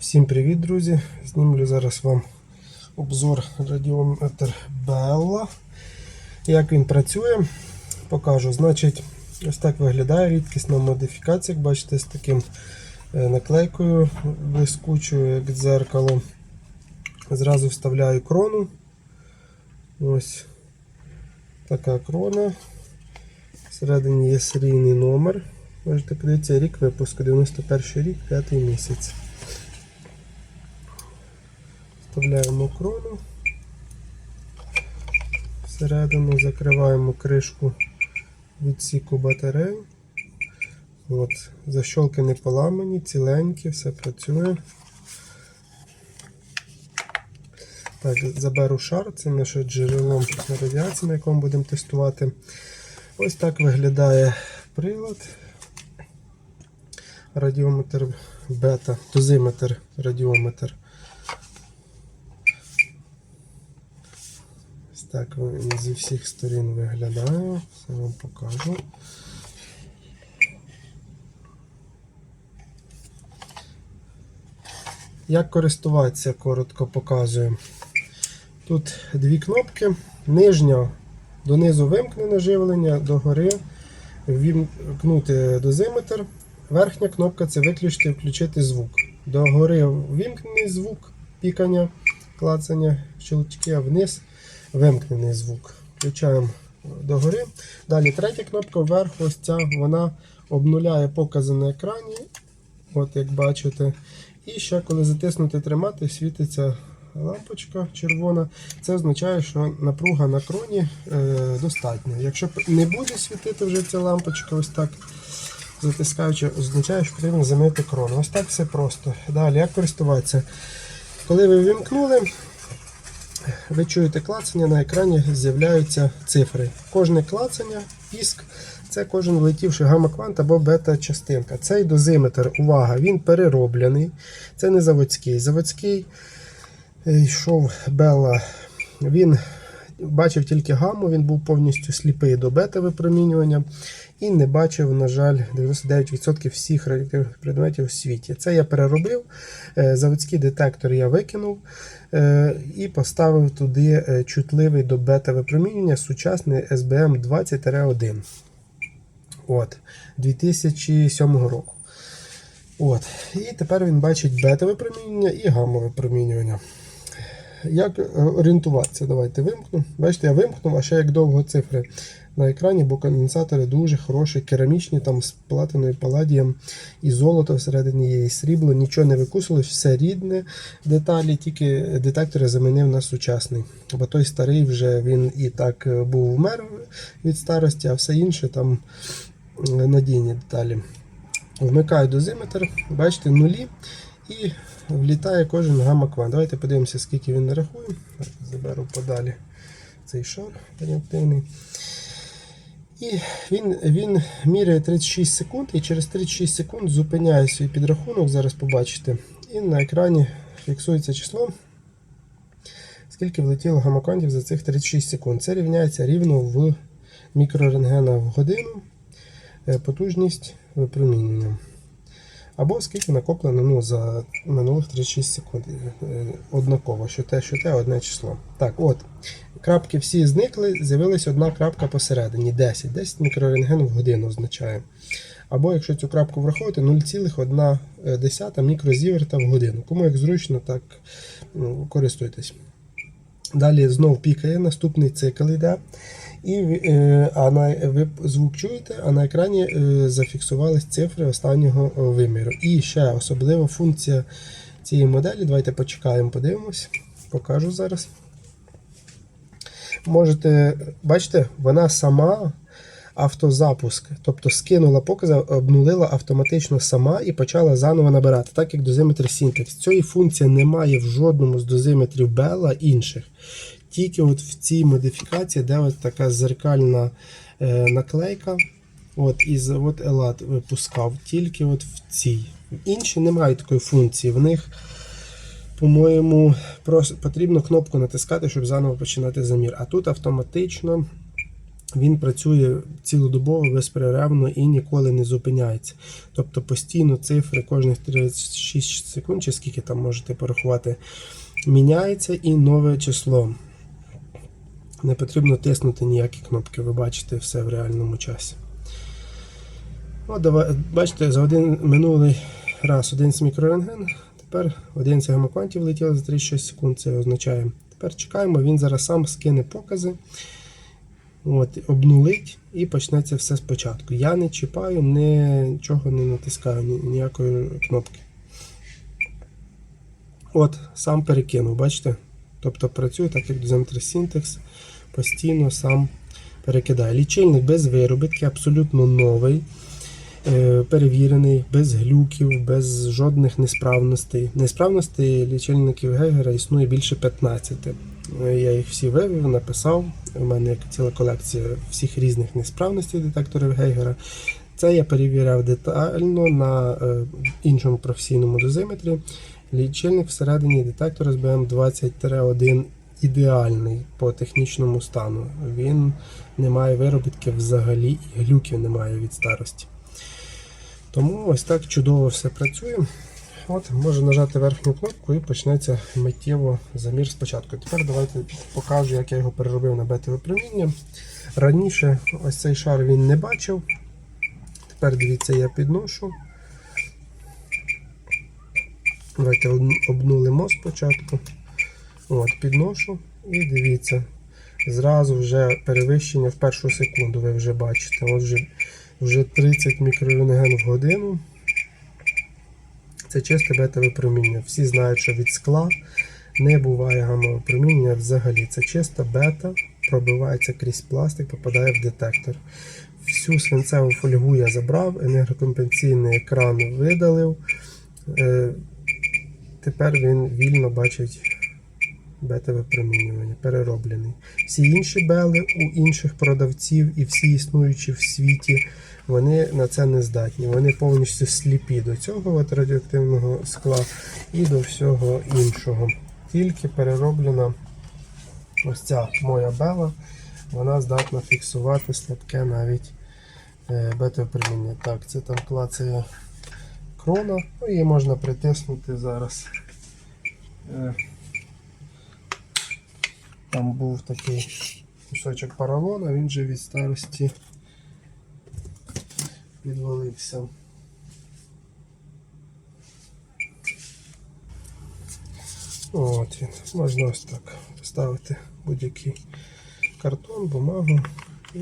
Всім привіт, друзі! Знімлю зараз вам обзор радіометр Bella. Як він працює, покажу. Значить, ось так виглядає рідкісна модифікація, як бачите, з таким е, наклейкою блискучою, як дзеркало. Зразу вставляю крону. Ось така крона. Всередині є серійний номер. Можете подивитися рік випуску, 91 рік, 5 місяць. Вставляємо крону. Всередину закриваємо кришку відсіку батарей. От, защолки не поламані, ціленькі, все працює. Так, заберу шар, це наше джерело радіації, на якому будемо тестувати. Ось так виглядає прилад. Радіометр бета, дозиметр радіометр. Так він зі всіх сторін виглядає. Все вам покажу. Як користуватися, коротко показую. Тут дві кнопки. Нижня донизу вимкнене живлення, догори вімкнути дозиметр. Верхня кнопка це виключити включити звук. Догори вімкнений звук, пікання, клацання, щелчки, а вниз вимкнений звук. Включаємо догори. Далі третя кнопка вверх, ось ця, вона обнуляє покази на екрані. От як бачите. І ще коли затиснути тримати, світиться лампочка червона. Це означає, що напруга на кроні е, достатня. Якщо не буде світити вже ця лампочка, ось так затискаючи, означає, що потрібно замити крону. Ось так все просто. Далі, як користуватися? Коли ви вимкнули, ви чуєте клацання, на екрані з'являються цифри. Кожне клацання, піск це кожен влетівший гамма-квант або бета-частинка. Цей дозиметр, увага, він перероблений. Це не заводський. Заводський е, йшов Белла. Він бачив тільки гамму, він був повністю сліпий до бета-випромінювання і не бачив, на жаль, 99% всіх радіоактивних предметів у світі. Це я переробив. Е, Заводський детектор я викинув е, і поставив туди е, чутливий до бета-випромінювання сучасний SBM 20-1. От, 2007 року. От. І тепер він бачить бета-випромінювання і гамма-випромінювання. Як е, орієнтуватися? Давайте вимкну. Бачите, я вимкнув, а ще як довго цифри на екрані, бо конденсатори дуже хороші, керамічні, там з платиною паладієм і золото всередині є, і срібло, нічого не викусилось, все рідне деталі, тільки детектори замінив на сучасний. Бо той старий вже він і так е, був вмер від старості, а все інше там е, надійні деталі. Вмикаю дозиметр, бачите, нулі і влітає кожен гамма-квант. Давайте подивимося, скільки він рахує. Так, Заберу подалі цей шар реактивний. І він, він міряє 36 секунд і через 36 секунд зупиняє свій підрахунок, зараз побачите. І на екрані фіксується число, скільки влетіло гамаквантів за цих 36 секунд. Це рівняється рівно в мікрорентгена в годину е, потужність випромінювання. Або скільки накоплено ну, за минулих 36 секунд. Е, Однаково, що те, що те, одне число. Так, от. Крапки всі зникли, з'явилась одна крапка посередині 10. 10 мікрорентген в годину означає. Або якщо цю крапку враховувати, 0,1 мікрозіверта в годину. Кому як зручно, так ну, користуйтесь. Далі знов пікає, наступний цикл йде. І, е, а на, ви звук чуєте, а на екрані е, зафіксувались цифри останнього е, виміру. І ще особлива функція цієї моделі. Давайте почекаємо, подивимось. Покажу зараз. Можете, бачите, вона сама автозапуск. Тобто скинула покази, обнулила автоматично сама і почала заново набирати, так як дозиметр Syntex. Цієї функції немає в жодному з дозиметрів Bella інших. Тільки от в цій модифікації, де от така зеркальна е, наклейка. От і завод Елат випускав тільки от в цій. Інші не мають такої функції. В них, по-моєму, потрібно кнопку натискати, щоб заново починати замір. А тут автоматично він працює цілодобово безперервно і ніколи не зупиняється. Тобто постійно цифри кожних 36 секунд, чи скільки там можете порахувати, міняється і нове число. Не потрібно тиснути ніякі кнопки, ви бачите все в реальному часі. От, бачите, за один минулий раз 11 мікрорентген, тепер 11 гамаквантів летіло за 36 секунд, це означає. Тепер чекаємо, він зараз сам скине покази, от, обнулить і почнеться все спочатку. Я не чіпаю, нічого не натискаю, ні- ніякої кнопки. От, сам перекинув, бачите? Тобто працює так, як дозиметр Syntax, постійно сам перекидає. Лічильник без виробітки, абсолютно новий, е, перевірений, без глюків, без жодних несправностей. Несправностей лічильників Гейгера існує більше 15. Е, Я їх всі вивів, написав. У мене ціла колекція всіх різних несправностей детекторів Гейгера. Це я перевіряв детально на е, іншому професійному дозиметрі. Лічильник всередині детектора SBM 20-1 ідеальний по технічному стану. Він не має виробітки взагалі і глюків немає від старості. Тому ось так чудово все працює. От, можу нажати верхню кнопку і почнеться миттєво замір спочатку. Тепер давайте покажу, як я його переробив на бета-випроміння. Раніше ось цей шар він не бачив. Тепер дивіться, я підношу. Давайте обнулимо спочатку. От, підношу і дивіться. Зразу вже перевищення в першу секунду, ви вже бачите. От вже, вже 30 мікрорентген в годину. Це чисте бета-випроміння. Всі знають, що від скла не буває гамма-випромінення взагалі. Це чиста бета, пробивається крізь пластик, попадає в детектор. Всю свинцеву фольгу я забрав, енергокомпенсійний екран видалив. Тепер він вільно бачить бета-випромінювання, перероблений. Всі інші бели у інших продавців і всі існуючі в світі, вони на це не здатні. Вони повністю сліпі до цього от радіоактивного скла і до всього іншого. Тільки перероблена ось ця моя бела, вона здатна фіксувати слабке навіть е, бета-випроміння. Так, це там клацає крона, ну її можна притиснути зараз. Е, Там був такий кусочок поролона, він же від старості відвалився. От він. Можна ось так поставити будь-який картон, бумагу, і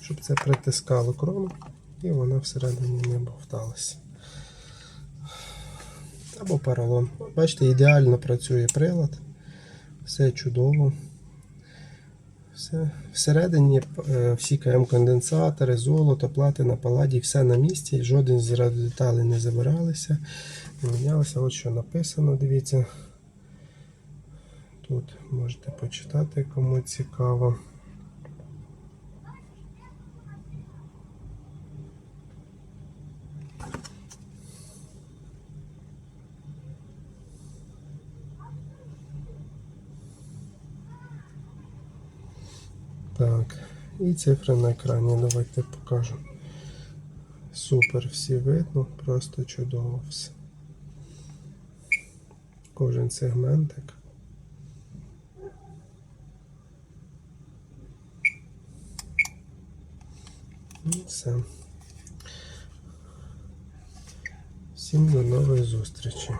щоб це притискало крону, і вона всередині не бовталася. Або поролон. Бачите, ідеально працює прилад. Все чудово. Все. Всередині е, всі КМ-конденсатори, золото, платина, паладій, все на місці, жоден з радіодеталей не забиралися, не мінялися. От що написано, дивіться. Тут можете почитати, кому цікаво. Так, і цифри на екрані. Давайте покажу. Супер, всі видно, просто чудово все. Кожен сегментик. І все. Всім до нової зустрічі.